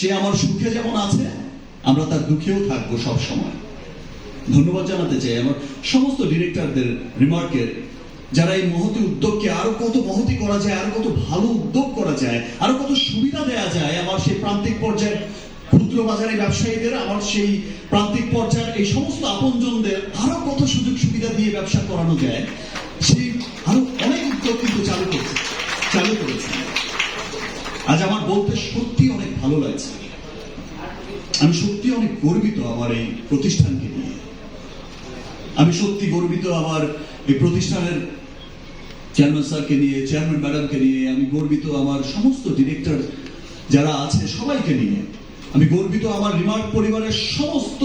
সে আমার সুখে যেমন আছে, আমরা তার দুঃখেও থাকব সব সময় ধন্যবাদ জানাতে চাই আমার সমস্ত ডিরেক্টরদের রিমার্কের, যারা এই মহতি উদ্যোগকে আরও কত মহতি করা যায়, আরও কত ভালো উদ্যোগ করা যায়, আরও কত সুবিধা দেওয়া যায়, আমার সেই প্রান্তিক পর্যায়ে ক্ষুদ্র বাজারে ব্যবসায়ীদের, আমার সেই প্রান্তিক পর্যায়ের এই সমস্ত আপনজনদের আরও কত সুযোগ সুবিধা দিয়ে ব্যবসা করানো যায়, সেই আরও অনেক উদ্যোগ কিন্তু চালু করেছে চালু করেছে। আজ আমার বলতে সত্যি ভালো লাগছে। আমি সত্যি অনেক গর্বিত আমার এই প্রতিষ্ঠানকে নিয়ে। আমি সত্যি গর্বিত আমার এই প্রতিষ্ঠানের চেয়ারম্যান স্যারকে নিয়ে চেয়ারম্যান ম্যাডামকে নিয়ে, আমি গর্বিত আমার সমস্ত ডিরেক্টর যারা আছে সবাইকে নিয়ে। আমি গর্বিত আমার রিমার্ক পরিবারের সমস্ত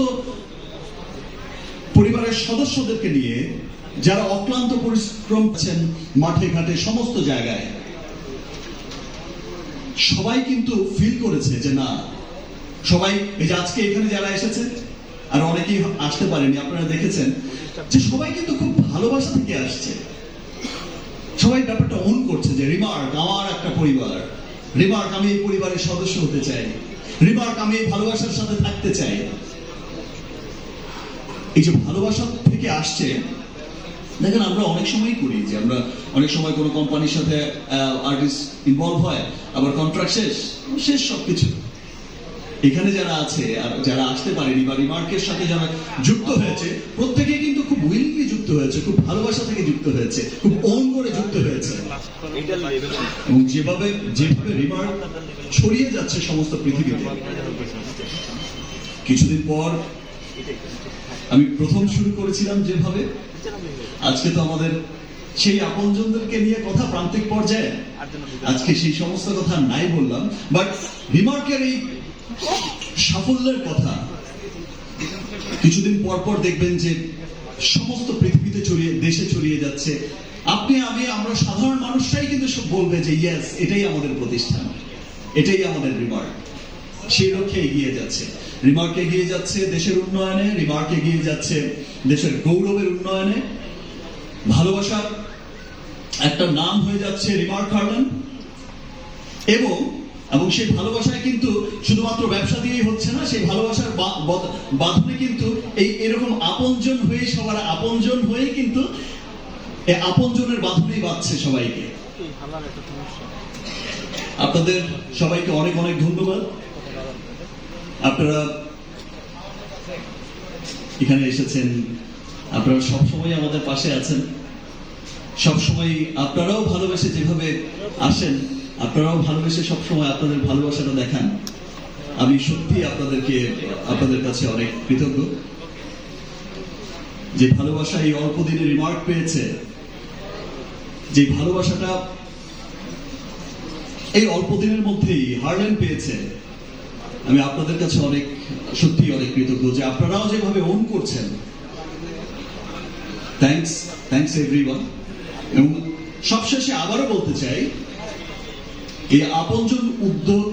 পরিবারের সদস্যদেরকে নিয়ে যারা অক্লান্ত পরিশ্রম করছেন মাঠে ঘাটে সমস্ত জায়গায়। সবাই কিন্তু ফিল করেছে যে না, সবাই এই যে আজকে এখানে যারা এসেছে, আর অনেকেই আসতে পারেনি, আপনারা দেখেছেন, যে সবাই কিন্তু খুব ভালোবাসা থেকে আসছে। সবাই ব্যাপারটা অন করছে যে রিমার্ক আমার একটা পরিবার। রিমার্ক আমি এই পরিবারের সদস্য হতে চাই। রিমার্ক আমি এই ভালোবাসার সাথে থাকতে চাই। এই যে ভালোবাসা থেকে আসছে দেখেন, আমরা অনেক সময় করি যে আমরা অনেক সময় কোনো কোম্পানির সাথে আর্টিস্ট ইনভলভ হয়, আবার কন্ট্রাক্ট শেষ শেষ সবকিছু। এখানে যারা আছে, আর যারা আসতে পারেনি বা রিমার্কের সাথে যারা যুক্ত হয়েছে প্রত্যেকে কিন্তু খুব উইলিংলি যুক্ত হয়েছে, খুব ভালোবাসা থেকে যুক্ত হয়েছে, খুব ওন করে যুক্ত হয়েছে। এবং যেভাবে যেভাবে রিমার্ক ছড়িয়ে যাচ্ছে সমস্ত পৃথিবীতে, কিছুদিন পর আমি প্রথম শুরু করেছিলাম যেভাবে, আজকে তো আমাদের সেই আপনজনদেরকে নিয়ে কথা প্রান্তিক পর্যায়ে। আজকে সেই সমস্ত কথা নাই বললাম বাট রিমার্কের এই সাফল্যের কথা, কিছুদিন পর পর দেখবেন যে সমস্ত পৃথিবীতে ছড়িয়ে, দেশে ছড়িয়ে যাচ্ছে। আপনি, আমি, আমরা সাধারণ মানুষরাই কিন্তু বলবে যে ইয়েস এটাই আমাদের প্রতিষ্ঠান। এটাই আমাদের রিমার্ক সেই লক্ষ্যে এগিয়ে যাচ্ছে। রিমার্ক এগিয়ে যাচ্ছে দেশের উন্নয়নে রিমার্ক এগিয়ে যাচ্ছে দেশের গৌরবের উন্নয়নে। ভালোবাসার একটা নাম হয়ে যাচ্ছে রিমার্ক হার্লেন এবং এবং সেই ভালোবাসায় কিন্তু শুধুমাত্র ব্যবসা দিয়েই হচ্ছে না সেই ভালোবাসার বাঁধনে কিন্তু এই এরকম আপনজন হয়ে সবার আপনজন হয়ে কিন্তু আপনজনের বাঁধনেই বাঁধছে সবাইকে। আপনাদের সবাইকে অনেক অনেক ধন্যবাদ। আপনারা এখানে এসেছেন। আপনারা সবসময় আমাদের পাশে আছেন। সবসময় আপনারাও ভালোবেসে যেভাবে আসেন, আপনারাও ভালোবেসে সবসময় আপনাদের ভালোবাসাটা দেখান। আমি সত্যি আপনাদেরকে, আপনাদের কাছে অনেক কৃতজ্ঞ। যে ভালোবাসা এই অল্প দিনে রিমার্ক পেয়েছে, যে ভালোবাসাটা এই অল্প দিনের মধ্যেই হারলেন পেয়েছে আমি আপনাদের কাছে অনেক, সত্যি অনেক কৃতজ্ঞ যে আপনারাও যেভাবে অন করছেন। থ্যাংকস থ্যাংকস এভরিওয়ান এবং সবশেষে আবারও বলতে চাই, এই আপনজন উদ্যোগ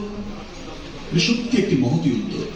সত্যি একটি মহতি উদ্যোগ।